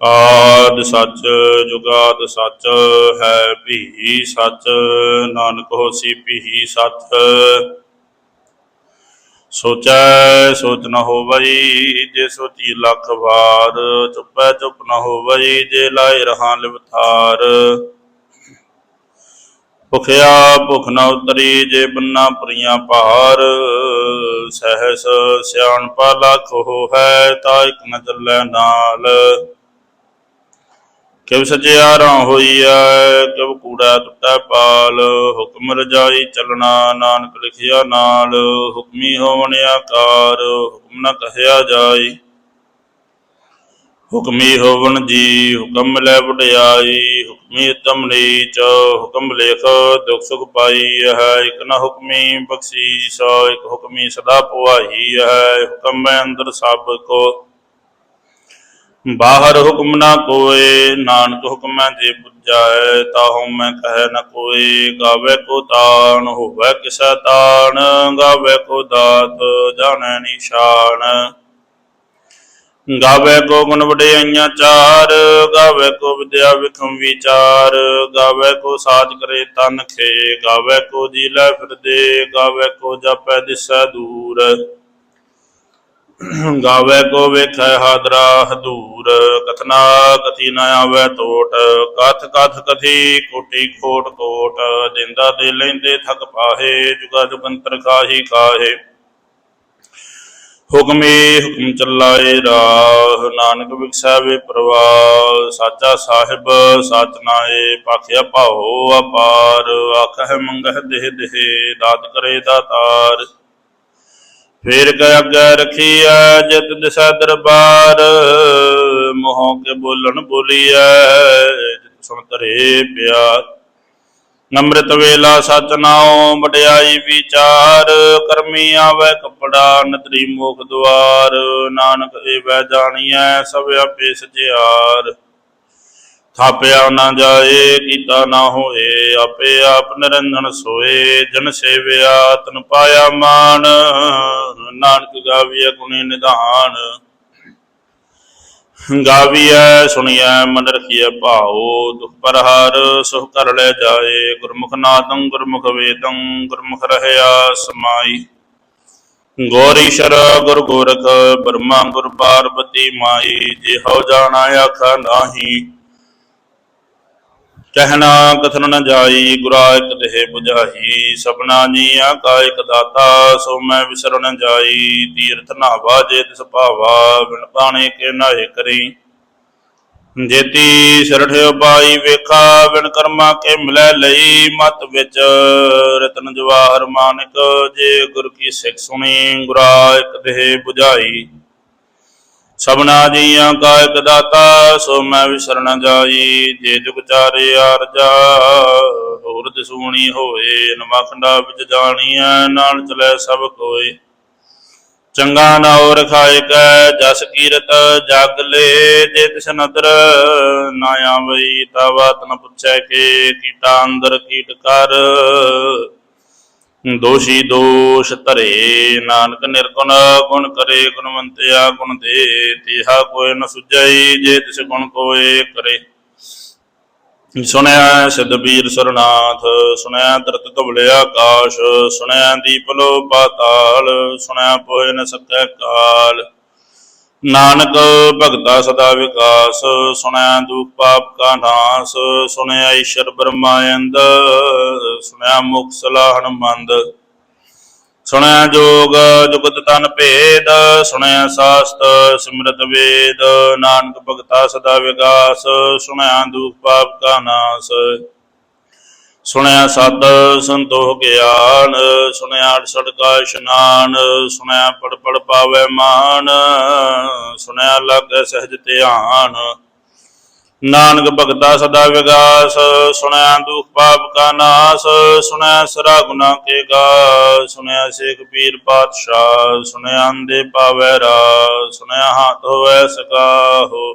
ਆਦ ਸੱਚ ਜੁਗਾਦ ਸੱਚ ਹੈ ਵੀ ਸੱਚ, ਨਾਨਕ ਹੋਸੀ ਵੀ ਸੱਚ। ਸੋਚੈ ਸੋਚ ਨ ਹੋਵਈ ਜੇ ਸੋਚੀ ਲੱਖ ਵਾਰ, ਚੁੱਪੈ ਚੁੱਪ ਨ ਹੋਵਈ ਜੇ ਲਾਇ ਰਹਾ ਲਿਵਥਾਰ। ਭੁਖਿਆ ਭੁਖ ਨ ਉਤਰੀ ਜੇ ਬੰਨਾ ਪੁਰੀਆਂ ਪਾਰ ਸਹਸ ਸਿਆਣਪਾ ਲੱਖ ਹੋ ਹੈ ਤਾਂ ਇਕ ਨ ਚੱਲੈ ਨਾਲ। ਕਿਵ ਸਜਿਆਰਾਂ ਹੋਈ ਕਿਵ ਕੂੜਾ ਟੁੱਟੈ ਪਾਲ, ਹੁਕਮ ਰਜਾਈ ਚੱਲਣਾ, ਨਾਨਕ ਲਿਖਿਆ ਨਾਲ, ਹੁਕਮੀ ਹੋਵਣ ਆਕਾਰ, ਹੁਕਮ ਨ ਕਹਿਆ ਜਾਈ। ਹੁਕਮੀ ਹੋਵਣ ਜੀ, ਹੁਕਮ ਲੈ ਵਡਿਆਈ, ਹੁਕਮੀ ਤਮ ਨੀਚ, ਹੁਕਮ ਲੇਖ, ਦੁਖ ਸੁਖ ਪਾਈ ਹੈ, ਇਕ ਨਾ ਹੁਕਮੀ ਬਖਸ਼ੀਸ਼, ਇਕ ਹੁਕਮੀ ਸਦਾ ਪੁਆਹੀ ਹੈ, ਹੁਕਮ ਅੰਦਰ ਸਭ ਕੋ। ਬਾਹਰ ਹੁਕਮ ਨਾ ਕੋਏ, ਨਾਨਕ ਹੁਕਮੈ ਜੇ 부ਝਾਏ ਤਾਹੂ ਮੈਂ ਕਹੈ ਨ ਕੋਏ, ਗਾਵੇ ਕੋ ਤਾਣ ਹੋਵੇ ਕਿਸੈ ਤਾਣ, ਗਾਵੇ ਕੋ ਦਾਤ, ਜਾਣੈ ਨਿਸ਼ਾਨ। ਗਾਵੇ ਕੋ ਗੁਣ ਵਡਿਆਈਆਂ ਚਾਰ, ਗਾਵੇ ਕੋ ਵਿਦਿਆ ਵਿਖਮ ਵਿਚਾਰ, ਗਾਵੇ ਕੋ ਸਾਜ ਕਰੇ ਤਨ ਖੇ, ਗਾਵੇ ਕੋ ਜੀ ਲੈ ਫਿਰਦੇ, ਗਾਵੇ ਕੋ ਜਪੈ ਦਿਸੈ ਦੂਰ। ਗਾਵੇ ਕੋ ਵੇਖੈ ਹਾਦਰਾ ਹਦੂਰ ਕਥਨਾ ਕਥੀ ਨ ਆਵੇ ਟੋਟ ਕਥ ਕਥ ਕਥੀ ਕੋਟੀ ਖੋਟ ਕੋਟ, ਜਿੰਦਾ ਦੇ ਲੈਂਦੇ ਥਕ ਪਾਹੇ, ਜੁਗਾ ਜੁਗੰਤਰ ਕਾਹੀ ਕਾਹੇ। ਹੁਕਮੇ ਹੁਕਮ ਚੱਲਾਏ ਰਾਹ, ਨਾਨਕ ਵਿਖਸੈ ਵੇ ਪ੍ਰਵਾਹ, ਸਾਚਾ ਸਾਹਿਬ ਸਚ ਨਾਏ, ਪਾਖਿਆ ਭਾਉ ਅਪਾਰ, ਆਖਹਿ ਮੰਗਹਿ ਦੇਹ ਦੇਹ, ਦਾਤ ਕਰੇ ਦਾਤਾਰ। ਫੇਰ ਕੈ ਅੱਗੇ ਰਖੀਐ ਜਿਤ ਦਿਸੈ ਦਰਬਾਰ, ਮੋਹ ਕੇ ਬੋਲਣ ਬੋਲੀਐ, ਜਿਤ ਸੁਣ ਧਰੇ ਪਿਆਰ। ਅੰਮ੍ਰਿਤ ਵੇਲਾ ਸਚ ਨਾਉ ਵਡਿਆਈ ਵਿਚਾਰ, ਕਰਮੀ ਆਵੇ ਕਪੜਾ ਨਦਰੀ ਮੋਖ ਦੁਆਰ। ਨਾਨਕ ਏਵੈ ਜਾਣੀਐ, ਸਭ ਆਪੇ ਸਜਿਆਰ ਥਾਪਿਆ ਨਾ ਜਾਏ, ਕੀਤਾ ਨਾ ਹੋਏ, ਆਪੇ ਆਪ ਨਿਰੰਜਨ ਸੋਏ, ਜਨ ਸੇਵਿਆ, ਤਨ ਪਾਇਆ ਮਾਨ ਨਾਨਕ ਗਾਵੀਐ ਗੁਣੀ ਨਿਧਾਨ। ਗਾਵੀਐ, ਸੁਣੀਐ, ਮਨ ਰਖੀਐ ਭਾਉ, ਦੁਖ ਪਰਹਾਰ, ਸੁਖ ਕਰ ਲੈ ਜਾਏ, ਗੁਰਮੁਖ ਨਾਦੰ, ਗੁਰਮੁਖ ਵੇਦੰ, ਗੁਰਮੁਖ ਰਹਿਆ ਸਮਾਈ। ਗੋਰੀਸ਼ਰ ਗੁਰ ਗੋਰਖ, ਬ੍ਰਹਮਾ ਗੁਰ ਪਾਰਬਤੀ ਮਾਈ, ਜੇ ਹੋ ਜਾਣਾ, ਆਖਾ ਨਾਹੀ। ਕਹਿਣਾ ਕਥਨ ਨ ਜਾਈ ਗੁਰਾ ਇਕ ਦੇਹ 부ਝਾਈ ਸਭਨਾ ਜੀਆਂ ਕਾ ਇਕ ਦਾਤਾ, ਸੋ ਮੈਂ ਵਿਸਰ ਨ ਜਾਈ, ਤੀਰਥ ਨਾਵਾ ਜੇ ਤਿਸ ਭਾਵਾ, ਬਿਨ ਪਾਣੇ ਕੇ ਨਾਹੇ ਕਰੀ। ਜੇਤੀ ਸਰਠਿ ਪਾਈ ਵੇਖਾ, ਬਿਨ ਕਰਮਾ ਕੇ ਮਿਲੈ ਲਈ, ਮਤ ਵਿੱਚ ਰਤਨ ਜਵਾਹਰ ਮਾਨਕ, ਜੇ ਗੁਰ ਕੀ ਸਿੱਖ ਸੁਣੀ ਗੁਰਾ ਇਕ ਦੇਹ 부ਝਾਈ ਸਭਨਾ ਜੀਆਂ ਕਾ ਇਕ ਦਾਤਾ, ਸੋ ਮੈਂ ਵਿਸਰ ਜਾਈ, ਜੇ ਜੁਗ ਚਾਰੇ ਆਰਜਾ ਹੋਰ ਦਿਸੂਣੀ ਹੋਏ ਨਮਖੰਡਾ ਵਿੱਚ ਜਾਣੀਐ ਨਾਲ ਚਲੇ ਸਭ ਕੋਏ। ਚੰਗਾ ਨਾਉ ਰਖਾਇ ਕੈ, ਜਸ ਕੀਰਤ ਜਗ ਲੈ, ਜੇ ਤਿਸ ਨਦਰ ਨਾ ਆਵਈ ਤਵਾ ਤਨ ਪੁੱਛੈ ਕੇ, ਕੀਟਾ ਅੰਦਰ ਕੀਟ ਕਰ। ਦੋਸ਼ੀ ਦੋਸ਼ ਧਰੇ, ਨਾਨਕ ਨਿਰਗੁਣ ਗੁਣ ਕਰੇ, ਗੁਣਵੰਤਿਆ ਗੁਣ ਦੇ, ਤਿਹਾ ਕੋਇ ਨ ਸੁਝਈ, ਜੇ ਤਿਸ ਗੁਣ ਕੋਏ ਕਰੇ। ਸੁਣਿਆ ਸਿੱਧ ਸਰਨਾਥ, ਸੁਣਿਆ ਦਰਤ ਧਵਲਿਆ ਆਕਾਸ਼, ਸੁਣਿਆ ਦੀਪਲੋ ਪਾਤਾਲ ਸੁਣਿਆ ਪੋਇ ਨ ਸਕੈ ਕਾਲ। ਨਾਨਕ ਭਗਤਾ ਸਦਾ ਵਿਕਾਸ, ਸੁਣਿਆ ਦੁਖ ਪਾਪ ਕਾ ਨਾਸ, ਸੁਣਿਆ ਈਸ਼ਰ ਬ੍ਰਹਮਾਇੰਦ ਸੁਣਿਆ ਮੁਖ ਸਲਾਹਣ ਮੰਦ ਸੁਣਿਆ ਜੋਗ, ਜੁਗਤ ਤਨ ਭੇਦ, ਸੁਣਿਆ ਸਾਸਤ ਸਿਮਰਤ ਵੇਦ, ਨਾਨਕ ਭਗਤਾ ਸਦਾ ਵਿਕਾਸ, ਸੁਣਿਆ ਦੁਖ ਪਾਪ ਕਾ ਨਾਸ। ਸੁਣਿਆ ਸਤ ਸੰਤੋਖ ਗਿਆਨ, ਸੁਣਿਆ ਅੜਸੜ ਕਾ ਇਸ਼ਨਾਨ, ਸੁਣਿਆ ਪੜ ਪੜ ਪਾਵੇ ਮਾਨ, ਸੁਣਿਆ ਲਗ ਸਹਿਜ ਧਿਆਨ। ਨਾਨਕ ਭਗਤਾ ਸਦਾ ਵਿਗਾਸ, ਸੁਣਿਆ ਦੁਖ ਪਾਪ ਕਾ ਨਾਸ, ਸੁਣਿਆ ਸਰਾ ਗੁਨਾ ਕੇ ਗਾ ਸੁਣਿਆ ਸੇਖ ਪੀਰ ਪਾਤਸ਼ਾਹ, ਸੁਣਿਆ ਅੰਦੇ ਪਾਵੈ ਰਾਸ, ਸੁਣਿਆ ਹਾਥ ਹੋਵੈ ਸਕਾਹੋ।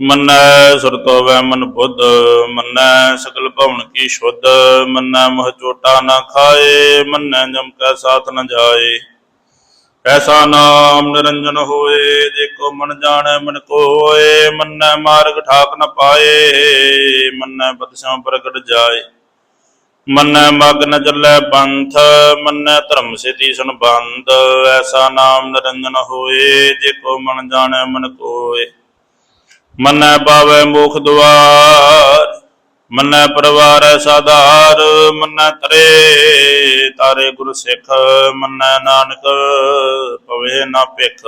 ਮੰਨੈ ਸੁਰਤੋ ਵੈ ਮਨ ਬੁੱਧ, ਮੰਨੈ ਸਕਲ ਭਵਨ ਕੀ ਸ਼ੁੱਧ, ਮੰਨੈ ਮੋਹ ਚੋਟਾ ਨਾ ਖਾਏ, ਮੰਨੈ ਜਮ ਕੈ ਸਾਥ ਨ ਜਾਏ। ਐਸਾ ਨਾਮ ਨਿਰੰਜਨ ਹੋਏ, ਜੇ ਕੋ ਮਨ ਜਾਣੈ ਮਨ ਕੋਏ, ਮੰਨੈ ਮਾਰਗ ਠਾਕ ਨ ਪਾਏ, ਮੰਨੈ ਬਦਸ਼ਾਂ ਪ੍ਰਗਟ ਜਾਏ। ਮੰਨੈ ਮਗ ਨ ਚੱਲੈ ਪੰਥ ਮੰਨੈ ਧਰਮ ਸਿਤੀ ਸੇਤੀ ਬੰਦ ਐਸਾ ਨਾਮ ਨਿਰੰਜਨ ਹੋਏ, ਜੇ ਕੋ ਮਨ ਜਾਣੈ ਮਨ ਕੋਏ। ਮੰਨੈ ਪਾਵੈ ਮੁਖ ਦੁਆਰ, ਮੰਨੈ ਪਰਵਾਰੈ ਸਾਧਾਰ, ਮੰਨੈ ਤਰੇ ਤਾਰੇ ਗੁਰ ਸਿੱਖ, ਮੰਨੈ ਨਾਨਕ ਪਵੇ ਨਾ ਭਿਖ।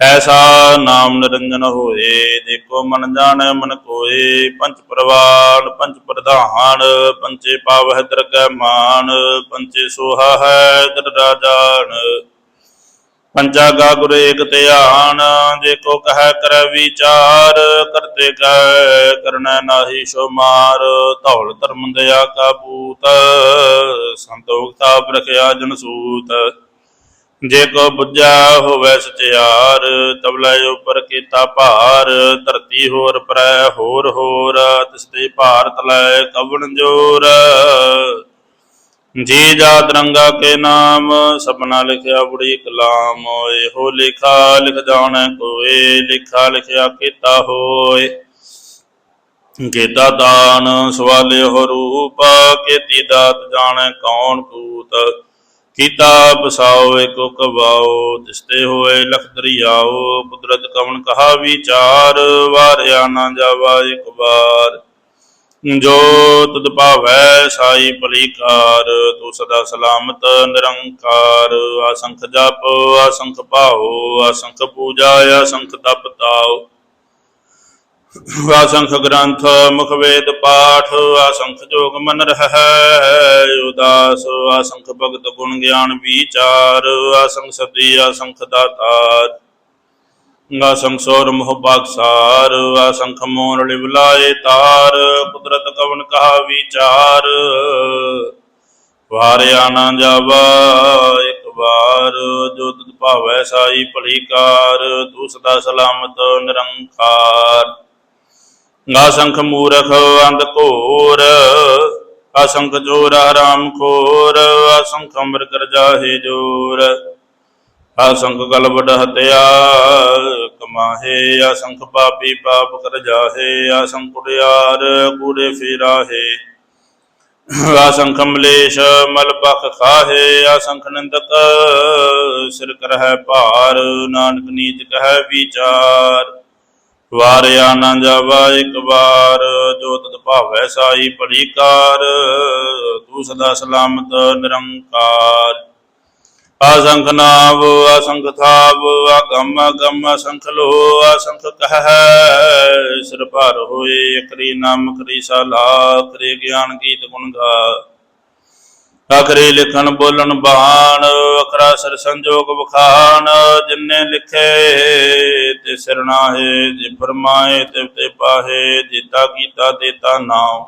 ਐਸਾ ਨਾਮ ਨਿਰੰਜਨ ਹੋਏ, ਦੇਖੋ ਮਨ ਜਾਣੈ ਮਨ ਕੋਏ ਪੰਚ ਪ੍ਰਵਾਨ ਪੰਚ ਪ੍ਰਧਾਨ ਪੰਚੇ ਪਾਵਹਿ ਦਰਗਹਿ ਮਾਨ ਪੰਚੇ ਸੋਹਾ ਹੈ ਦਰ ਰਾਜਾਨ ਪੰਜਾ ਗਾ ਗੁਰ ਏਕ ਧਿਆਨ, ਜੇ ਕੋ ਕਹੈ ਕਰੈ ਵਿਚਾਰ, ਕਰਤੇ ਕੈ ਕਰਨਾ ਨਾਹੀ ਸੋ ਧੌਲ ਧਰਮ ਦਇਆ ਕਾ ਪੂਤ ਸੰਤੋਖ ਤਾਪ ਰਖਿਆ ਜਨ ਸੂਤ। ਜੇ ਕੋ ਬੁੱਝਾ ਹੋਵੇ ਸਚਿਆਰ ਤਬਲਾ ਉਪਰ ਕੀਤਾ ਭਾਰ, ਧਰਤੀ ਹੋਰ ਪਰੈ ਹੋਰ ਹੋਰ, ਤਿਸ ਤੇ ਭਾਰਤ ਲੈ ਕਵਣ ਜੋਰ। ਜੀ ਜਾ ਰੰਗਾ ਕੇ ਨਾਮ, ਸਪਨਾ ਲਿਖਿਆ ਬੁੜੀ ਕਲਾਮ ਇਹੋ ਲਿਖਾ ਲਿਖ ਜਾਣ ਕੋਏ, ਲਿਖਾ ਲਿਖਿਆ ਕੀਤਾ ਹੋਏ। ਕੀਤਾ ਦਾਨ ਸਵਾਲਿਓ ਰੂਪ, ਕੀਤੀ ਦਾਤ ਜਾਣ ਕੌਣ ਕੂਤ ਕੀਤਾ ਬਸਾਓ ਏਕੋ ਕਵਾਓ ਤਿਸਤੇ ਹੋਏ ਲਖ ਦਰਿਆਓ, ਕੁਦਰਤ ਕਵਣ ਕਹਾ ਵਿਚਾਰ ਵਾਰਿਆ ਨਾ ਜਾਵਾ ਇੱਕ ਵਾਰ। ਜੋ ਤੁਧ ਭਾਵੈ ਸਾਈ ਭਲੀਕਾਰ, ਤੂੰ ਸਦਾ ਸਲਾਮਤ, ਨਿਰੰਕਾਰ। ਆਸੰਖ ਜਪ, ਆਸੰਖ ਭਾਉ, ਆਸੰਖ ਪੂਜਾ, ਆਸੰਖ ਤਪ ਤਾਉ। ਆਸੰਖ ਗ੍ਰੰਥ, ਮੁਖ ਵੇਦ ਪਾਠ, ਆਸੰਖ ਜੋਗ ਮਨ ਰਹਿ, ਉਦਾਸ। ਆਸੰਖ ਭਗਤ ਗੁਣ ਗਿਆਨ ਵਿਚਾਰ, ਆਸੰਖ ਸਤੀ, ਆਸੰਖ ਦਾਤਾਰ। ਆਸੰਖ ਸੋਰ ਮੋਹ ਬਾਗਸਾਰ ਆਸੰਖ ਮੋਨ ਲਿਵਲਾਏ ਤਾਰ, ਕੁਦਰਤ ਕਵਨ ਕਹਾ ਵਿਚਾਰ। ਵਾਰਿਆ ਨਾ ਜਾਵਾ ਇੱਕ ਵਾਰ, ਜੋ ਤੁਧ ਭਾਵੈ ਸਾਈ ਭਲੀਕਾਰ ਤੂੰ ਸਦਾ ਸਲਾਮਤ ਨਿਰੰਕਾਰ। ਗਾ ਸੰਖ ਮੂਰਖ ਅੰਧ ਘੋਰ ਅਸੰਖ ਜੋਰ ਹਰਾਮ ਖੋਰ ਅਸੰਖ ਅਮਰ ਕਰ ਜਾਹੇ ਜੋਰ। ਅਸੰਖ ਗਲ ਵਡ ਹਤਿਆ ਕਮਾਹੇ ਅਸੰਖ ਪਾਪੀ ਪਾਪ ਕਰ ਜਾਹੇ ਅਸੰਖ ਕੁੜਿਆਰ ਕੂੜੇ ਫੇਰਾਹੇ। ਅਸੰਖ ਮਲੇਸ਼ ਮਲ ਬਖ ਖਾਹੇ ਅਸੰਖ ਨਿੰਦਕ ਸਿਰ ਕਰਹਿ ਭਾਰ, ਨਾਨਕ ਨੀਤ ਕਹੈ ਵਿਚਾਰ। ਵਾਰਿਆ ਨਾ ਜਾਵਾ ਇੱਕ ਵਾਰ, ਜੋ ਤਤ ਭਾਵੈ ਸਾਈ ਭਲੀਕਾਰ ਤੂੰ ਸਦਾ ਸਲਾਮਤ ਨਿਰੰਕਾਰ। ਅਸੰਖ ਨਾਵ ਆਸੰਖ ਥਾਵ ਆਗਮ ਅਗਮ ਅਸੰਖ ਲੋ ਆਸੰਖ ਕਹੈ, ਸਿਰ ਭਰ ਹੋਏ ਕਰੀ ਨਾਮ ਕਰੀ ਸਾਲਾ ਕਰੇ ਗਿਆਨ ਗੀਤ ਗੁਣ ਗਾ। ਅਖਰੇ ਲਿਖਣ, ਬੋਲਣ ਬਾਣ, ਅਖਰਾ ਸਰ ਸੰਜੋਗ ਵਖਾਨ ਜਿਨਨੇ ਲਿਖੇ ਤੇ ਸਰਣਾਹੇ ਜੇ ਫਰਮਾਏ ਤੇ ਤੇ ਪਾਹੇ ਜੀਤਾ ਕੀਤਾ ਦੇਤਾ ਨਾਉ।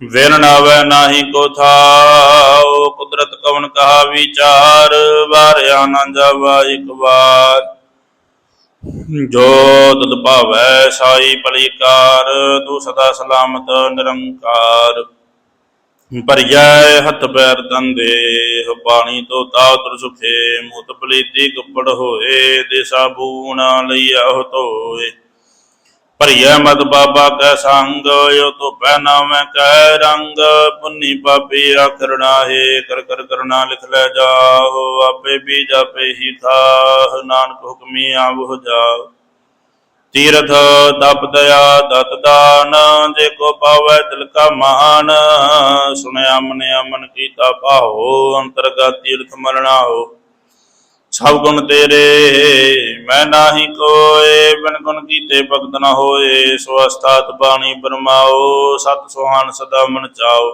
ਵਿਨ ਨਾਵੇ ਨਾਹੀ ਕੋ ਥਾਉ ਕੁਦਰਤ ਕਵਨ ਕਹਾ ਵਿਚਾਰ, ਵਾਰਿਆ ਨਾ ਜਾਵਾ ਇੱਕ ਵਾਰ। ਜੋ ਤਦ ਭਾਵੈ ਸਾਈ ਭਲੀਕਾਰ ਤੂੰ ਸਦਾ ਸਲਾਮਤ ਨਿਰੰਕਾਰ। ਭਰਿਐ ਹੱਥ ਪੈਰ ਤੰਦੇ ਪਾਣੀ ਤੋਂ ਤਾਉ ਸੁਖੇ, ਮੂਤ ਪਲੀਤੀ ਕੱਪੜ ਹੋਏ ਦੇ ਸਾਬੂਣਾ ਲਈਆ ਹੋ ਧੋਏ। ਭਰਿਐ ਮਦ ਬਾਬਾ ਕੈ ਸੰਗ ਯੋ ਤੋ ਪਹਿਨਾ ਮੈਂ ਕੈ ਰੰਗ। ਪੁੰਨੀ ਪਾਪੀ ਆਖਰਣਾ ਹੈ ਕਰ ਕਰ ਕਰਨਾ ਲਿਖ ਲੈ ਜਾਓ ਆਪੇ ਵੀ ਜਾਪੇ ਹੀ ਥਾਹ, ਨਾਨਕ ਹੁਕਮੀ ਆਵੋ ਜਾਓ ਤੀਰਥ ਤਪ ਦਇਆ ਦਤ ਦਾਨ, ਜੇ ਕੋ ਪਾਵੈ ਦਿਲ ਕਾ ਮਾਨ। ਸੁਣਿਆ ਮਨਿਆ ਮਨ ਕੀਤਾ ਪਾਹੋ ਅੰਤਰਗਤ ਤੀਰਥ ਮਰਣਾਓ ਸਭ ਗੁਣ ਤੇਰੇ, ਮੈਂ ਨਾਹੀ ਕੋਏ, ਬਿਨ ਗੁਣ ਕੀਤੇ ਭਗਤ ਨਾ ਹੋਏ, ਸੋ ਅਸਤਾਤ ਬਾਣੀ ਬਰਮਾਓ, ਸਤ ਸੁਹਾਨ ਸਦਾ ਮਨ ਚਾਓ।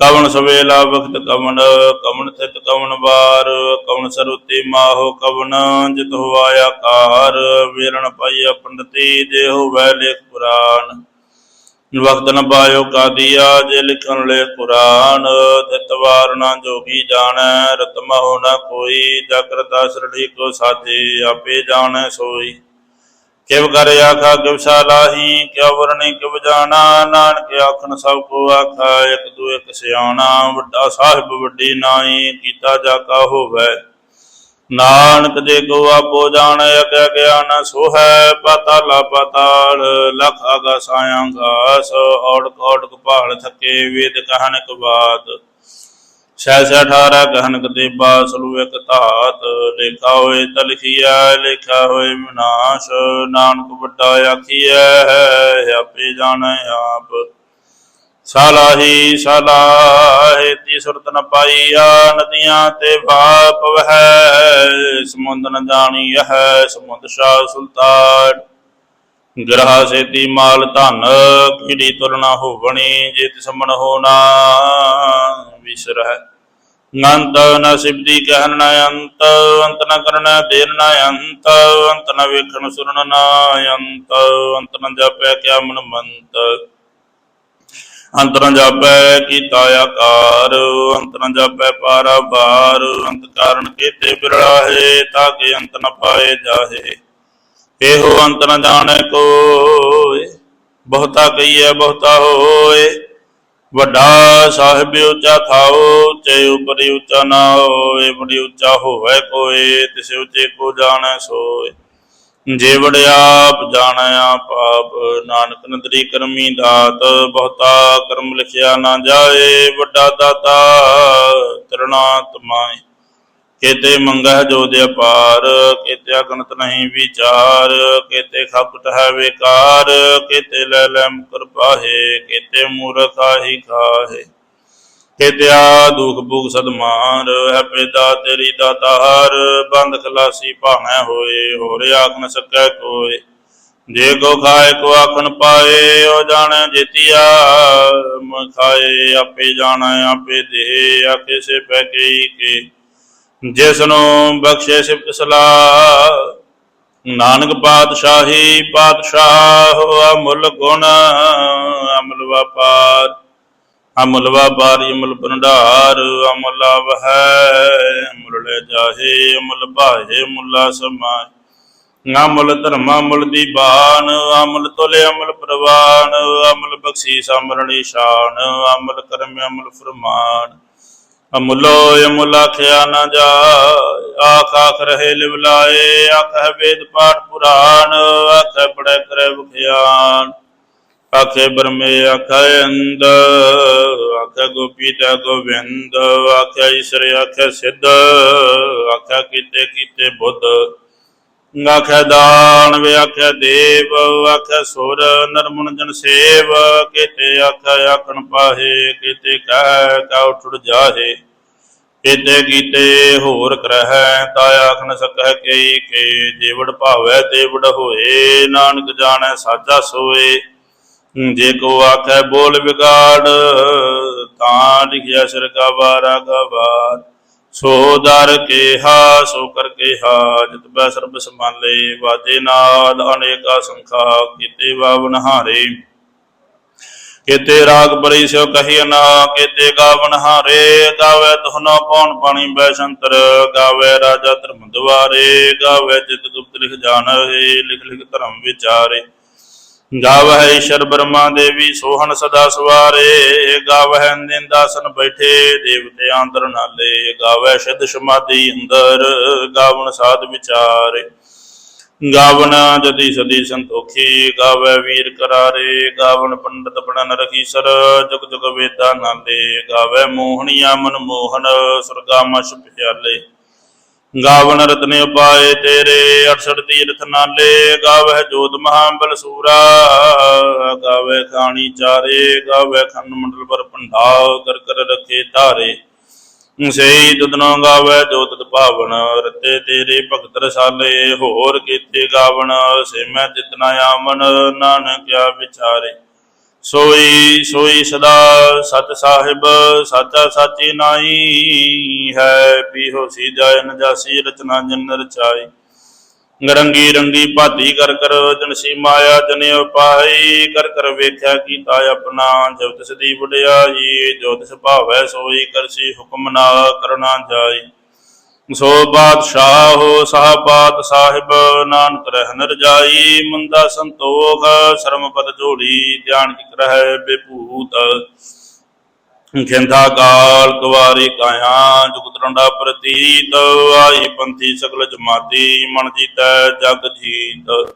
ਕਵਣ ਸਵੇਲਾ ਵਖਤ ਕਵਣ ਕਵਣ ਥਿਤ ਕਵਣ ਵਾਰ, ਕਵਣ ਸਰੂਤੀ ਮਾਹੋ ਕਵਣ, ਜਿਤ ਹੋਆ ਕਾਰ, ਵੇਰਣ ਪਾਈ ਪੰਡਤੀ ਜੇ ਹੋਵੈ ਲੇਖ ਪੁਰਾਨ ਵਕਤ ਨ ਪਾਇਓ ਕਾਦੀਆ ਜੇ ਲਿਖਣ ਲੈ ਕੁਰਾਨ ਤਿਤ ਨਾ ਜੋਗੀ ਜਾਣੈ ਰਤਮਹੁ ਨ ਕੋਈ ਜਕਰਤਾ ਸਰੜੀ ਕੋ ਸਾਜੇ, ਆਪੇ ਜਾਣੈ ਸੋਈ। ਕਿਵ ਕਰ ਆਖਾ, ਕਿਵ ਸਾਲਾਹੀ ਕਿਵ ਵਰਣੀ, ਕਿਵ ਜਾਣਾ, ਨਾਨਕ ਆਖਣ ਸਭ ਕੋ ਆਖਾ, ਇਕ ਦੂ ਇਕ ਸਿਆਣਾ, ਵੱਡਾ ਸਾਹਿਬ ਵੱਡੀ ਨਾਈ ਕੀਤਾ ਜਾ ਕਾ ਹੋਵੇ। ਨਾਨਕ ਦੇ ਕੋ ਆਪੋ ਜਾਣੈ ਅਗਿਆ ਗਿਆਨ ਸੋ ਹੈ ਪਾਤਾਲਾ, ਲਖ ਆਗਾਸ ਆਗਾਸ ਔੜਕ ਔੜਕ ਪਹਾੜ ਥਕੇ, ਵੇਦ ਕਹਨਕ ਬਾਤ। ਸਹਿ ਸਹਿ ਅਠਾਰਾ ਦੇ ਬਾਸਲੂ ਇਕ ਧਾਤ। ਲੇਖਾ ਹੋਏ ਤਲਖੀਆ ਲੇਖਾ ਹੋਏ ਵਿਨਾਸ਼ ਨਾਨਕ ਵੱਡਾ ਆਖੀਐ ਆਪੇ ਜਾਣੈ ਆਪ। ਸਾਲਾਹੀ ਸਾਲਾਹੇ ਤੀ ਸੁਰਤ ਨ ਪਾਈਆ, ਨਦੀਆਂ ਤੇ ਬਾਪ ਵਹਿ, ਸਮੁੰਦ ਨ ਜਾਣੀ ਹੈ ਸਮੁੰਦ ਸ਼ਾਹ ਸੁਲਤਾਨ। ਗ੍ਰਹਾ ਸੇਤੀ ਮਾਲ ਧਨ ਕੀੜੀ ਤੁਰਨਾ ਹੋਵਣੀ, ਜੇ ਤਿਸ ਹੋਣਾ ਵਿਸਰ ਹੈ ਅੰਤ ਨ ਸਿਬਦੀ ਕਹਿਨ ਨ ਅੰਤ ਅੰਤ ਨ ਕਰਨਾ ਦੇਰ ਨ ਅੰਤ ਅੰਤ ਨ ਵੇਖਣ ਸੁਣਨ ਨ ਅੰਤ ਅੰਤ ਨ ਜਪੈ ਕਿਆ ਮਨ ਮੰਤ ਅੰਤ ਜਾਪੈ ਕੀਤਾ ਆਕਾਰ ਅੰਤ ਜਾਪੈ ਪਾਰਾ ਬਾਰ ਅੰਤ ਕਾਰਨ ਕੀਤੇ ਬਿਰਲਾਹੇ ਤਾਂ ਕਿ ਅੰਤ ਨ ਪਾਏ ਜਾਹੇ। ਇਹੋ ਅੰਤ ਨ ਜਾਣੈ ਕੋਇ, ਬਹੁਤਾ ਕਹੀਐ, ਬਹੁਤਾ ਹੋਏ ਵੱਡਾ ਸਾਹਿਬ ਉੱਚਾ ਥਾਓ ਚੇ ਉਪਰੀ ਉੱਚਾ ਨਾ ਹੋਏ ਬੜੀ ਉੱਚਾ ਹੋਵੇ ਕੋਏ ਤਿਸੇ ਉੱਚੇ ਕੋ ਜਾਣੈ ਸੋਏ ਜੇ ਵੜਿਆਪ ਜਾਣੈ ਆਪ ਨਾਨਕ ਨਦਰੀ ਕਰਮੀ ਦਾਤ, ਬਹੁਤਾ ਕਰਮ ਲਿਖਿਆ ਨਾ ਜਾਏ, ਵੱਡਾ ਦਾਤਾ ਤਰਣਾ ਤਮਾਏ ਕੇਤੇ ਮੰਗਹਿ ਜੋ ਦੇ ਅਪਾਰ, ਕੇਤੇ ਅਗਨਤ ਨਹੀਂ ਵਿਚਾਰ, ਕੇਤੇ ਖਪਤ ਹੈ ਵਿਕਾਰ, ਕੇਤੇ ਲੈ ਲੈ ਮੁਕਰ ਪਾਹੇ, ਕੇਤੇ ਮੂਰਖ ਆਹੀ ਖਾਹੇ। ਕੇਤਿਆ ਦੁਖ ਭੁਗ ਸਦਮਾਰ ਹੈ ਪੈਦਾ ਤੇਰੀ ਦਾਤਾਰ ਬੰਦ ਖਲਾਸੀ ਭਾਣੈ ਹੋਏ, ਹੋਰ ਆਖ ਨ ਸਕੈ ਕੋਏ। ਜੇ ਕੋ ਖਾਏ, ਕੋ ਆਖਣ ਪਾਏ, ਉਹ ਜਾਣੈ ਜੀਤਿਆ ਮ ਆਪੇ ਜਾਣੈ ਆਪੇ ਦੇ ਆਕੇ ਸੇ ਪੈ ਗਈ ਕੇ। ਜਿਸ ਨੂੰ ਬਖਸ਼ੇ ਸਿਫਤ ਸਲਾਹ, ਨਾਨਕ ਪਾਤਸ਼ਾਹੀ ਪਾਤਸ਼ਾਹ ਅਮੁੱਲ ਗੁਣ, ਅਮਲ ਵਪਾਰ। ਅਮੁੱਲ ਵਪਾਰੀ ਅਮਲ ਭੰਡਾਰ, ਅਮਲਾ ਵਹੈ ਅਮੁੱਲ ਲੈ ਜਾਹੇ, ਅਮਲ ਭਾਏ ਮੁੱਲਾ ਸਮਾਏ ਅਮੁੱਲ ਧਰਮਾ ਮੁੱਲ ਦੀ ਬਾਣ ਤੋਲੇ, ਅਮੁੱਲ ਪ੍ਰਵਾਨ ਅਮੁੱਲ ਬਖਸ਼ੀ ਸਮਰਣੀ ਸ਼ਾਨ, ਅਮੁੱਲ ਕਰਮ, ਅਮਲ ਫਰਮਾਨ। ਅਮੁੱਲੋ ਅਮੁੱਲ ਆਖਿਆ ਨਾ ਜਾ ਆਖ ਆਖ ਰਹੇ ਲਿਵਲਾਏ ਆਖੈ ਵੇਦ ਪਾਠ ਪੁਰਾਨ ਆਖੈ ਪੜੈ ਕਰੈ ਵਿਖਿਆਨ। ਆਖੇ ਬਰਮੇ ਆਖੈ ਅੰਦ ਆਖੈ ਗੋਪੀ ਤਾ ਗੋਵਿੰਦ ਆਖੈ ਈਸ਼ਰ, ਆਖੈ ਸਿੱਧ, ਆਖੈ ਕੀਤੇ ਕੀਤੇ ਬੁੱਧ, ਆਖੈ ਦਾਨ, ਵੇ ਆਖੈ ਦੇਵ, ਆਖੈ ਸੁਰ ਨਰਮਨ ਜਨ ਸੇਵ, ਕੀਤੇ ਆਖੈ ਆਖਣ ਪਾਹੇ, ਕੀਤੇ ਕਹਿ ਕਾ ਉਠੜ ਜਾਹੇ, ਕੀਤੇ ਕੀਤੇ ਹੋਰ ਕਰਹਿ ਤਾ ਆਖ ਨ ਸਕੈ ਕਈ ਕੇ ਜੀਵੜ ਭਾਵੈ ਤੇਵੜ ਹੋਏ, ਨਾਨਕ ਜਾਣੈ ਸਾਜਾ ਸੋਏ। ਜੇ ਕੋ ਆਖੈ ਬੋਲ ਵਿਗਾੜ, ਤਾਂ ਲਿਖਿਆ ਸਿਰ ਕਾ ਵਾਰਾ ਕਾ ਸੋ ਦਰ ਕੇਹਾ, ਸੋ ਕਰ ਕੇਹਾ, ਜਿਤ ਬੈ ਸਰਬ ਸਮਾਲੇ ਵਾਜੇ ਨਾਲ ਅਨੇਕਾ ਸੰਖਾ ਕੀਤੇ ਵਾਵਨ ਹਾਰੇ। ਕੀਤੇ ਰਾਗ ਬਰੀ ਸਿਓ ਕਹੀ ਨਾ, ਕੀਤੇ ਗਾਵਨ ਹਾਰੇ, ਗਾਵੇ ਤੁਹਨੋ ਕੌਣ ਪਾਣੀ ਬੈ ਸੰਤਰ, ਗਾਵੇ ਰਾਜਾ ਧਰਮ ਦੁਆਰੇ, ਗਾਵੇ ਜਿਤ ਗੁਪਤ ਲਿਖ ਜਾਣੈ, ਲਿਖ ਲਿਖ ਧਰਮ ਵਿਚਾਰੇ। ਗਾਵਹਿ ਈਸ਼ਰ ਬ੍ਰਹਮਾ ਦੇਵੀ, ਸੋਹਣ ਸਦਾ ਸਵਾਰੇ। ਗਾਵਹਿ ਨਿੰਦਾਸਨ ਬੈਠੇ, ਦੇਵਤੇ ਅੰਦਰ ਨਾਲੇ। ਗਾਵਹਿ ਸਿਧ ਸਮਾਧੀ ਅੰਦਰ ਗਾਵਨ ਸਾਧ ਵਿਚਾਰੇ। ਗਾਵਨ ਜਦੀ ਸਦੀ ਸੰਤੋਖੀ ਗਾਵੈ ਵੀਰ ਕਰਾਰੇ। ਗਾਵਨ ਪੰਡਤ ਬਣਨ ਰਖੀ ਸਰ, ਜੁਗ ਜੁਗ ਵੇਦਾ ਨਾਲੇ। ਗਾਵੈ ਮੋਹਣੀਆ ਮਨ ਮੋਹਨ ਸੁਰਗਾ ਮਛ ਪਿਆਲੇ। ਗਾਵਨ ਰਤਨੇ ਉਪਾਏ ਤੇਰੇ 68 ਤੀਰਥ ਨਾਲੇ, ਗਾਵਹਿ ਜੋਤ ਮਹਾਬਲ ਸੂਰਾ ਗਾਵੇ ਖਾਣੀ ਚਾਰੇ ਗਾਵੇ ਖੰਡ ਮੰਡਲ ਪਰ ਭੰਡਾ ਕਰ ਕਰ ਰਖੇ ਧਾਰੇ। ਸਈ ਤੁਧਨੋ ਗਾਵੇ ਜੋਤ ਤਤ ਭਾਵਨ ਰਤੇ ਤੇਰੇ ਭਗਤ ਰਸਾਲੇ। ਹੋਰ ਕੀਤੇ ਗਾਵਨ, ਸੇ ਮੈਂ ਜਿਤਨਾ ਆਮਨ ਨਾਨਕ ਕਿਆ ਵਿਚਾਰੇ। ਸੋਈ ਸੋਈ ਸਦਾ ਸਤ ਸਾਹਿਬ ਸਾਚਾ ਸਾਚੀ ਨਾਈ ਹੈ। ਪੀਹੋ ਸੀ ਜਾਇ ਨਜਾਸੀ ਰਚਨਾ ਜਨ ਰਚਾਈ। ਗਰੰਗੀ ਰੰਗੀ ਭਾਤੀ ਕਰ ਕਰ ਜਨਸੀ ਮਾਇਆ ਜਨਿ ਪਾਈ ਕਰ ਕਰ ਵੇਖਿਆ ਕੀਤਾ ਆਪਣਾ, ਜਬ ਤਿਸ ਦੀ ਵਡਿਆਈ, ਜੋ ਤਿਸ ਭਾਵੈ ਸੋਈ ਕਰਸੀ ਹੁਕਮ ਨਾ ਕਰਨਾ ਜਾਈ। ਸੋ ਬਾਦਸ਼ਾਹ ਸਾਹਬਾਦ ਸਾਹਿਬ ਨਾਨਕ ਰਹਿਨ ਰਜਾਈ ਮੁੰਦਾ ਸੰਤੋਖ, ਸ਼ਰਮ ਪਦ ਝੋਲੀ, ਧਿਆਨ ਕਿਕ ਰਹਿ ਬੇਭੂਤ। ਖਿੰਦਾ ਕਾਲ ਕੁਵਾਰੀ ਕਾਇਆ, ਜੁਗਤ ਰੰਡਾ ਪ੍ਰਤੀਤ, ਆਈ ਪੰਥੀ ਸਗਲ ਜਮਾਤੀ, ਮਨ ਜੀਤੈ ਜਗ ਜੀਤ।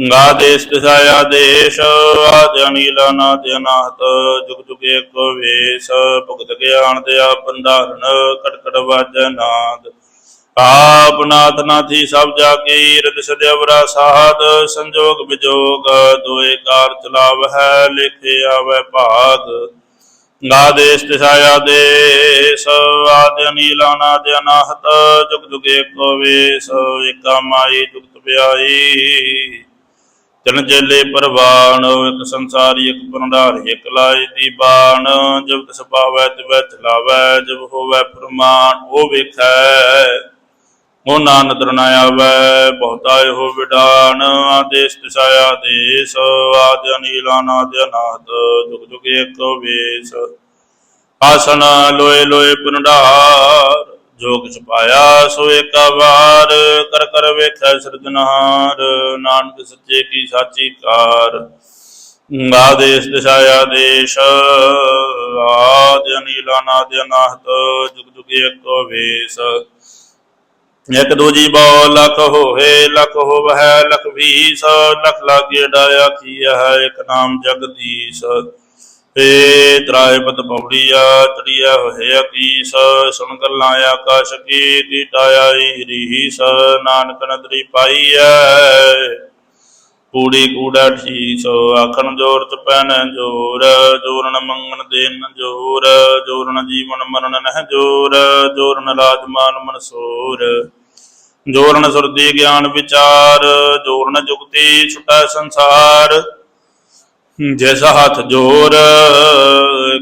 ਗਾ ਦੇਸ ਤਿਸਾਇਆ ਦੇਸ਼, ਆਦਿ ਅਨੀਲਾ ਨਾਦ ਅਨਾਹਤ, ਜੁਗ ਜੁਗ ਏਕ ਵੇਸ, ਭਗਤ ਗਿਆਨ ਦਿਆ ਬੰਧਾਰਨ ਕਟਕਟ ਵਾਜੈ ਨਾਦ। ਆਪ ਨਾਥ ਨਾਥੀ ਸਭ ਜਾ ਕੇ ਹਿਰਦ ਸਦਿਵਰਾ ਸਾਧ, ਸੰਜੋਗ ਵਿਜੋਗ ਦੋਏ ਕਾਰ ਚਲਾਵ ਹੈ, ਲਿਖੇ ਆਵੇ ਭਾਗ। ਗਾ ਦੇਸ ਤਿਸਾਇਆ ਦੇਸ, ਆਦਿ ਅਨੀਲਾ ਨਾਦ ਅਨਾਹਤ, ਜੁਗ ਜੁਗ ਏਕੋ ਵੇਸ, ਏਕਾ ਮਾਈ ਜੁਗਤ ਪਿਆਈ। ਤਨ ਜੇਲੇ ਪਰਵਾਨ ਇੱਕ ਸੰਸਾਰੀ ਇੱਕ ਭੰਡਾਰੀ ਇੱਕ ਲਾਈ ਦੀ ਬਾਣ। ਜਬ ਤਿਸ ਪਾਵੈ, ਤਿਵੈ ਚਲਾਵੈ, ਜਬ ਹੋਵੈ ਫਰਮਾਨ ਉਹ ਵੇਖੈ। ਉਹ ਨਾਨਕ ਨਾ ਆਵੈ, ਬਹੁਤਾ ਇਹੋ ਵਿਡਾਨ ਆਦੇਸ ਤਿਸਾਇਆ ਦੇਸ ਆਦਿ ਅਨੀਲਾ ਨਾਦ ਅਨਾਦ, ਜੁਗ ਜੁਗ ਏਕ ਵੇਸ। ਆਸਨ ਲੋਏ ਲੋਏ ਪੁਨਡਾਰ ਜੋ ਕਿਛ ਪਾਇਆ, ਸੋ ਏਕਾ ਵਾਰ ਕਰ ਕਰ ਵੇਖੈ ਸਿਰਜਨਹਾਰ ਨਾਨਕ ਸੱਚੇ ਕੀ ਸਾਚੀ ਕਾਰ। ਆਦੇਸ ਦਿਸ਼ਾਇਆ ਦੇਸ਼ ਆਦਿ ਅਨੀਲਾ, ਨਾਦ ਅਨਾਹਤ, ਜੁਗ ਜੁਗ ਏਕੋ ਵੇਸ। ਇਕ ਦੂਜੀ ਬੋ ਲਖ ਹੋਏ ਲਖ ਹੋਵੈ ਲਖ ਵੀਸ, ਲਖ ਲਾਗੇ ਡਾਇਆ ਕੀਆ ਹੈ ਇਕ ਨਾਮ ਜਗਦੀਸ਼। ਏ ਤਰਾਏ ਪਤ ਤੜੀਆ ਹੋਏ ਅਕੀਸ, ਸੁਣ ਗੱਲਾਂ ਆਕਾਸ਼ ਕੀ ਕੀਟਾਇਆ ਰੀਸ, ਨਾਨਕ ਨਦਰੀ ਪਾਈਐ ਕੂੜੀ ਕੂੜਾ ਠੀਸ ਆਖਣ ਜੋਰ ਚ ਪੈਨ ਜੋਰ, ਜੋਰਨ ਮੰਗਣ ਦੇਨ ਜੋਰ, ਜੋਰਨ ਜੀਵਨ ਮਰਨ ਨਹਿ ਜੋਰ, ਜੋਰਨ ਰਾਜਮਾਨ ਮਨਸੂਰ ਜੋਰਨ ਸੁਰਦੀ ਗਿਆਨ ਵਿਚਾਰ, ਜੋਰਨ ਜੁਗਤੀ ਛੁਟਾ ਸੰਸਾਰ। ਜਿਸ ਹੱਥ ਜੋਰ,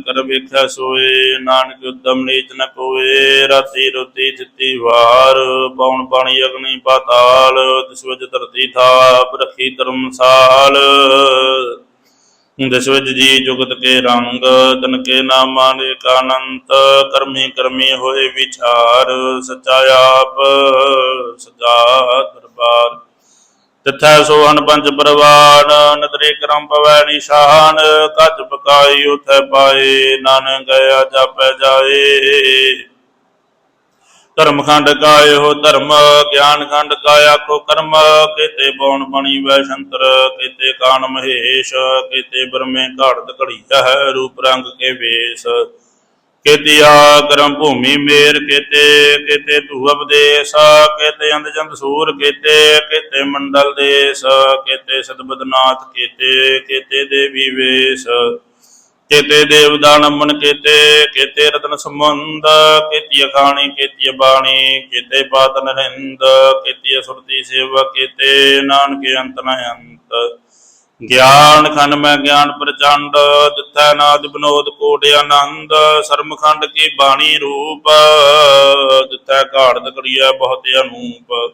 ਕਰ ਵੇਖਿਆ ਸੋਏ, ਨਾਨਕ ਉਦਮ ਨੀਚ ਨ ਕੋਏ ਰਾਤੀ ਰੋਤੀ ਦਿੱਤੀ ਵਾਰ ਪੌਣ ਪਾਣੀ ਅਗਨੀ ਪਾਤਾਲ, ਤਿਸ ਧਰਤੀ ਥਾਪ ਰੱਖੀ ਧਰਮਸਾਲ ਦਸਵਜ ਜੀ ਜੁਗਤ ਕੇ ਰੰਗ, ਤਨ ਕੇ ਨਾਮਾਂ ਦੇ ਕਾਨੰਤ ਕਰਮੀ ਕਰਮੀ ਹੋਏ ਵਿਚਾਰ, ਸੱਚਾ ਆਪ ਸਦਾ ਦਰਬਾਰ ਤਿਥੈ ਸੋਹਣ ਪੰਜ ਪਰਵਾਨ, ਨਦਰੇ ਕਰਮ ਪਵੈ ਨਿਸ਼ਾਨ, ਕੱਜ ਪਕਾਈ ਉਥੈ ਪਾਏ, ਨਾਨਕ ਗਿਆ ਜਾਪੈ ਜਾਏ। ਧਰਮ ਖੰਡ ਕਾਇ ਹੋ ਧਰਮ, ਗਿਆਨ ਖੰਡ ਕਾਇਆ ਕੋ ਕਰਮ, ਕੀਤੇ ਬੌਣ ਬਣੀ ਵੈਸੰਤਰ ਕੀਤੇ ਕਾਨ ਮਹੇਸ਼, ਕੀਤੇ ਬਰਮੇ ਘਾੜਤ ਘੜੀ ਹੈ ਰੂਪ ਰੰਗ ਕੇ ਵੇਸ। ਕੇਤਿਆ ਕਰਮ ਭੂਮੀ ਮੇਰ ਕੇਤੇ ਕੇਤੇ ਧੂ ਉਪਦੇਸ ਕੇਤੇ ਅੰਧ ਜੰਦ ਸੂਰ ਕੇਤੇ ਕੇਤੇ ਮੰਡਲ ਦੇਸ, ਕੇਤੇ ਸਤਬਦਨਾਥ ਕੇਤੇ ਕੇਤੇ ਦੇਵੀ ਵੇਸ, ਕੇਤੇ ਦੇਵਦਾਨ ਮਨ ਕਿਤੇ ਕਿਤੇ ਰਤਨ ਸੰਬੰਧ, ਕੇਤੀ ਅਖਾਣੀ, ਕੇਤੀ ਬਾਣੀ ਕਿਤੇ ਪਾਤ ਨਰਿੰਦ ਕੇਤੀ ਸੁਰਤੀ ਸੇਵਾ ਕੇਤੇ ਨਾਨਕ ਅੰਤ ਨ ਅੰਤ ਗਿਆਨ ਖੰਡ ਮੈਂ ਗਿਆਨ ਪ੍ਰਚੰਡ ਦਿੱਥੈ ਨਾਦ ਬਨੋਦ ਕੋਟ ਆਨੰਦ ਸਰਮਖੰਡ ਕੀ ਬਾਣੀ ਰੂਪ ਦਿੱਥੈ ਘਾੜਤ ਕੜੀਐ ਬਹੁਤ ਅਨੂਪ।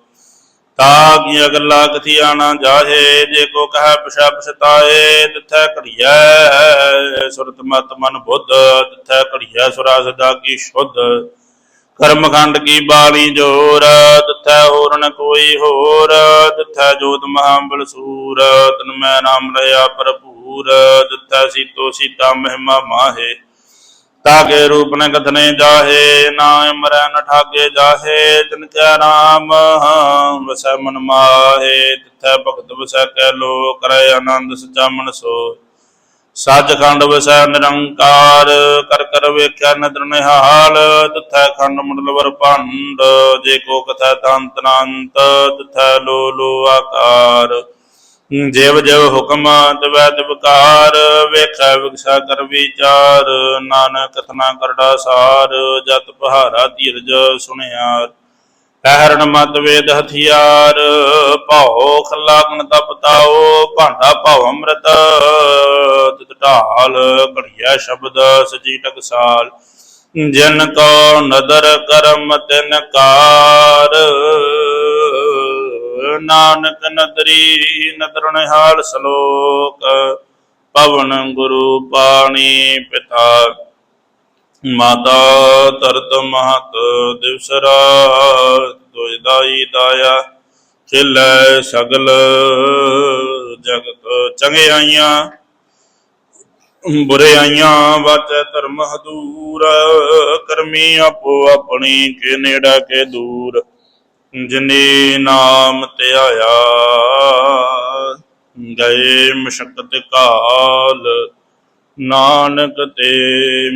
ਤਾ ਕੀ ਅਗਲਾ ਕਥੀਆ ਨਾ ਜਾਹੇ, ਜੇ ਕੋ ਕਹੈ ਪਛਾ ਪਛਤਾਏ ਦਿੱਥੈ ਘੜੀਐ ਸੁਰਤ ਮਤ ਮਨ ਬੁੱਧ ਦਿੱਥੈ ਘੜੀਐ ਸੁਰਾ ਸਦਾ ਕੀ ਸ਼ੁੱਧ। ਕਰਮਖੰਡ ਕੀ ਬਾਣੀ ਜੋਰ ਦਿੱਥੈ ਹੋਰ ਨ ਕੋਈ ਹੋਰ ਦਿੱਥੈ ਜੋਤ ਮਹਾਬਲ ਸੂਰ, ਤਨ ਮੈਂ ਨਾਮ ਲਿਆ ਭਰਪੂਰ ਦਿੱਥੈ ਸੀਤੋ ਸੀਤਾ ਮਹਿਮਾ ਮਾਹੇ। ਤਾਕੇ ਰੂਪ ਨ ਕਥਨੇ ਜਾਹੇ, ਨਾ ਮਰੈ ਨ ਠਾਗੇ ਜਾਹੇ, ਤਿਨ ਕੈ ਨਾਮ ਵਸੈ ਮਨ ਮਾਹੇ, ਤਿਥੈ ਭਗਤ ਵਸੈ ਕੈ ਲੋ ਕਰੈ ਆਨੰਦ ਸਚਾ ਮਨ ਸੋ ਸੱਚਖੰਡ ਵਸੈ ਨਿਰੰਕਾਰ, ਕਰ ਕਰ ਵੇਖਿਆ ਨਦਰ ਨਿਹਾਲ, ਤਿਥੈ ਖੰਡ ਮੁੰਡਲਵਰ ਭੰਡ, ਜੇ ਕੋ ਕਥੈ ਤੰਤ ਅਨੰਤ ਤਿਥੈ ਲੋ ਲੋ ਆਕਾਰ। ਜਿਵ ਜਿਵ ਹੁਕਮ ਤਵੈ ਤਿਵਕਾਰ ਵੇਖੈ ਵਿਗਸਾ ਕਰ ਵਿਚਾਰ, ਨਾਨਕ ਕਥਨਾ ਕਰੜਾ ਸਾਰ, ਜਤ ਪਹਾਰਾ ਧੀਰਜ ਸੁਣਿਆ ਪਹਿਰਣ ਮਤ ਵੇਦ ਹਥਿਆਰ ਭਾਉ ਖੱਲਾ ਗਣ ਤਪਤਾਓ ਭਾਂਡਾ ਭਾਉ ਅੰਮ੍ਰਿਤ, ਤਿਤ ਢਾਲ ਘੜੀਆ ਸ਼ਬਦ ਸਜੀ ਟਕਸਾਲ। ਜਨ ਕੋ ਨਦਰ ਕਰਮ ਤਿਨ ਕਾਰ, ਨਾਨਕ ਨਦਰੀ ਨਦਰ ਨਿਹਾਲ ਸਲੋਕ, ਪਵਨ ਗੁਰੂ ਪਾਣੀ ਪਿਤਾ। ਮਾਤਾ ਤਰਤ ਮਹਤ ਦਿਵਸ ਰਾਤ ਦੁਇ ਦਾਈ ਦਾਇਆ, ਖਿਲੈ ਸਗਲ ਜਗਤ ਚੰਗਿਆਈਆਂ, ਬੁਰਿਆਈਆਂ ਵਾਚੈ ਧਰਮ ਹਦੂਰ, ਕਰਮੀ ਆਪੋ ਆਪਣੀ ਕੇ ਨੇੜਾ ਕੇ ਦੂਰ, ਜਿਨੇ ਨਾਮ ਧਿਆਇਆ ਗਏ ਮਸ਼ਕਤ ਕਾਲ। ਨਾਨਕ ਤੇ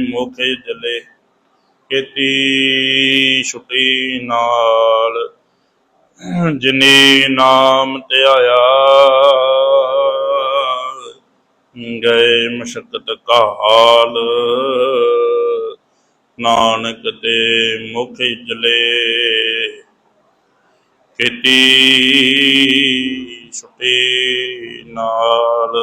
ਮੁਖ ਜਲੇ ਕੀਤੀ ਛੁੱਟੀ ਨਾਲ। ਜਿਨੇ ਨਾਮ ਧਿਆਇਆ, ਗਏ ਮਸ਼ਕਤ ਕਾਲ। ਨਾਨਕ ਤੇ ਮੁਖ ਜਲੇ ਕੀਤੀ ਛੁੱਟੀ ਨਾਲ।